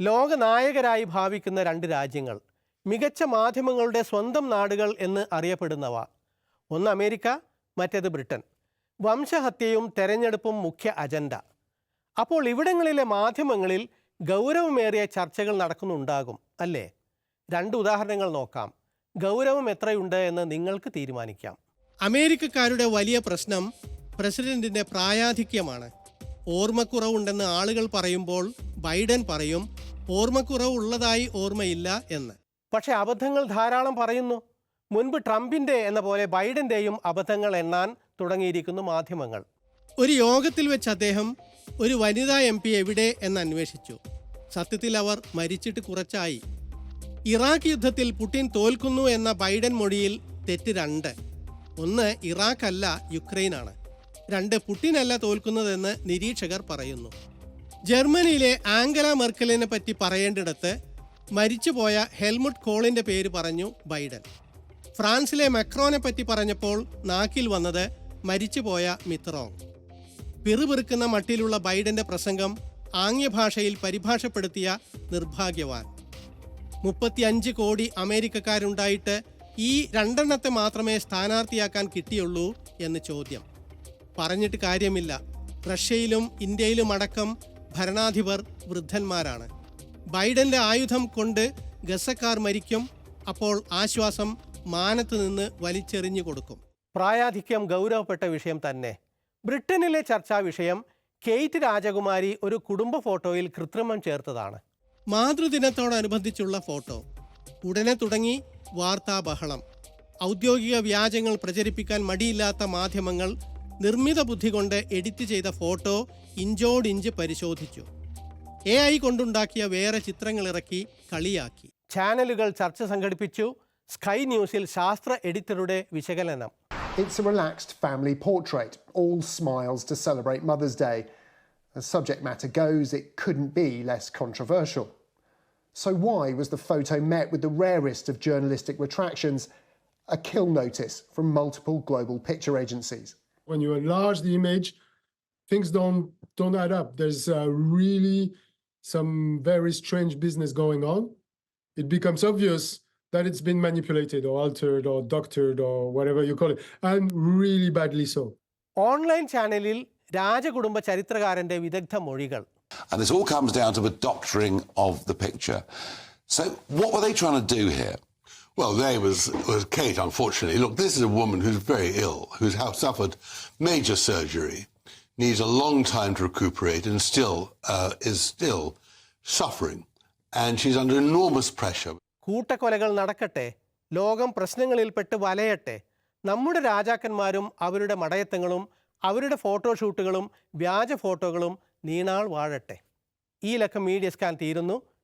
ലോകനായകരായി ഭാവിക്കുന്ന രണ്ട് രാജ്യങ്ങൾ മികച്ച മാധ്യമങ്ങളുടെ സ്വന്തം നാടുകൾ എന്ന് അറിയപ്പെടുന്നവ. ഒന്ന് അമേരിക്ക മറ്റേത് ബ്രിട്ടൻ. വംശഹത്യയും തെരഞ്ഞെടുപ്പും മുഖ്യ അജണ്ട. അപ്പോൾ ഇവിടങ്ങളിലെ മാധ്യമങ്ങളിൽ ഗൗരവമേറിയ ചർച്ചകൾ നടക്കുന്നുണ്ടാകും അല്ലേ? രണ്ട് ഉദാഹരണങ്ങൾ നോക്കാം. ഗൗരവം എത്രയുണ്ട് എന്ന് നിങ്ങൾക്ക് തീരുമാനിക്കാം. അമേരിക്കക്കാരുടെ വലിയ പ്രശ്നം പ്രസിഡന്റിന്റെ പ്രായാധിക്യമാണ്. ഓർമ്മക്കുറവുണ്ടെന്ന് ആളുകൾ പറയുമ്പോൾ ബൈഡൻ പറയും ഓർമ്മക്കുറവ് ഉള്ളതായി ഓർമ്മയില്ല എന്ന്. പക്ഷേ അബദ്ധങ്ങൾ ധാരാളം പറയുന്നു. മുൻപ് ട്രംപിന്റെ എന്ന പോലെ ബൈഡന്റെയും അബദ്ധങ്ങൾ എണ്ണാൻ തുടങ്ങിയിരിക്കുന്നു മാധ്യമങ്ങൾ. ഒരു യോഗത്തിൽ വെച്ച് അദ്ദേഹം ഒരു വനിതാ എം പി എവിടെ എന്ന് അന്വേഷിച്ചു. സത്യത്തിൽ അവർ മരിച്ചിട്ട് കുറച്ചായി. ഇറാഖ് യുദ്ധത്തിൽ പുടിൻ തോൽക്കുന്നു എന്ന ബൈഡൻ മൊഴിയിൽ തെറ്റ് രണ്ട്. ഒന്ന് ഇറാഖ് അല്ല യുക്രൈനാണ്. രണ്ട് പുടിനല്ല തോൽക്കുന്നതെന്ന് നിരീക്ഷകർ പറയുന്നു. ജർമ്മനിയിലെ ആംഗല മെർക്കലിനെ പറ്റി പറയേണ്ടിടത്ത് മരിച്ചുപോയ ഹെൽമുട്ട് കോളിന്റെ പേര് പറഞ്ഞു ബൈഡൻ. ഫ്രാൻസിലെ മെക്രോനെ പറ്റി പറഞ്ഞപ്പോൾ നാക്കിൽ വന്നത് മരിച്ചുപോയ മിത്രോങ്. പിറുപിറുക്കുന്ന മട്ടിലുള്ള ബൈഡന്റെ പ്രസംഗം ആംഗ്യഭാഷയിൽ പരിഭാഷപ്പെടുത്തിയ നിർഭാഗ്യവാൻ. മുപ്പത്തിയഞ്ച് കോടി അമേരിക്കക്കാരുണ്ടായിട്ട് ഈ രണ്ടെണ്ണത്തെ മാത്രമേ സ്ഥാനാർത്ഥിയാക്കാൻ കിട്ടിയുള്ളൂ എന്ന് ചോദ്യം. പറഞ്ഞിട്ട് കാര്യമില്ല. റഷ്യയിലും ഇന്ത്യയിലും അടക്കം ഭരണാധിപർ വൃദ്ധന്മാരാണ്. ബൈഡന്റെ ആയുധം കൊണ്ട് ഗസക്കാർ മരിക്കും. അപ്പോൾ ആശ്വാസം മാനത്ത് നിന്ന് വലിച്ചെറിഞ്ഞു കൊടുക്കും. പ്രായാധിക്യം ഗൗരവപ്പെട്ട വിഷയം തന്നെ. ബ്രിട്ടനിലെ ചർച്ചാ വിഷയം കെയ്റ്റ് രാജകുമാരി ഒരു കുടുംബ ഫോട്ടോയിൽ കൃത്രിമം ചേർത്തതാണ്. മാതൃദിനത്തോടനുബന്ധിച്ചുള്ള ഫോട്ടോ. ഉടനെ തുടങ്ങി വാർത്താ ബഹളം. ഔദ്യോഗിക വ്യാജങ്ങൾ പ്രചരിപ്പിക്കാൻ മടിയില്ലാത്ത മാധ്യമങ്ങൾ നിർമ്മിത ബുദ്ധി കൊണ്ട് എഡിറ്റ് ചെയ്ത ഫോട്ടോ ഇഞ്ചോടിഞ്ച് പരിശോധിച്ചു എ ഐ കൊണ്ടുണ്ടാക്കിയ വേറെ ചിത്രങ്ങൾ ഇറക്കി കളിയാക്കി ചാനലുകൾ ചർച്ച സംഘടിപ്പിച്ചു സ്കൈ ന്യൂസിൽ ശാസ്ത്ര എഡിറ്ററുടെ വിശകലനം It's a relaxed family portrait, all smiles to celebrate Mother's Day. As subject matter goes, it couldn't be less controversial. So, why was the photo met with the rarest of journalistic retractions a kill notice from multiple global picture agencies? when you enlarge the image, things don't don't add up. There's uh, really some very strange business going on. It becomes obvious that it's been manipulated or altered or doctored or whatever you call it, and really badly so. Online ചാനലിൽ രാജകുടുംബ ചരിത്രകാരന്റെ വിദഗ്ധ മൊഴികൾ And this all comes down to the doctoring of the picture. So, what were they trying to do here? Well, there was, was Kate, unfortunately. Look, this is a woman who's very ill, who's suffered major surgery, needs a long time to recuperate, and still uh, is still suffering. And she's under enormous pressure. കൂട്ടക്കൊലകൾ നടക്കട്ടെ ലോകം പ്രശ്നങ്ങളിൽപ്പെട്ട് വലയട്ടെ നമ്മുടെ രാജാക്കന്മാരും അവരുടെ മടയത്തങ്ങളും അവരുടെ ഫോട്ടോഷൂട്ടുകളും വ്യാജ ഫോട്ടോകളും നീണാൾ വാഴട്ടെ ഈ ലക്കം മീഡിയ സ്കാൻ തീരുന്നു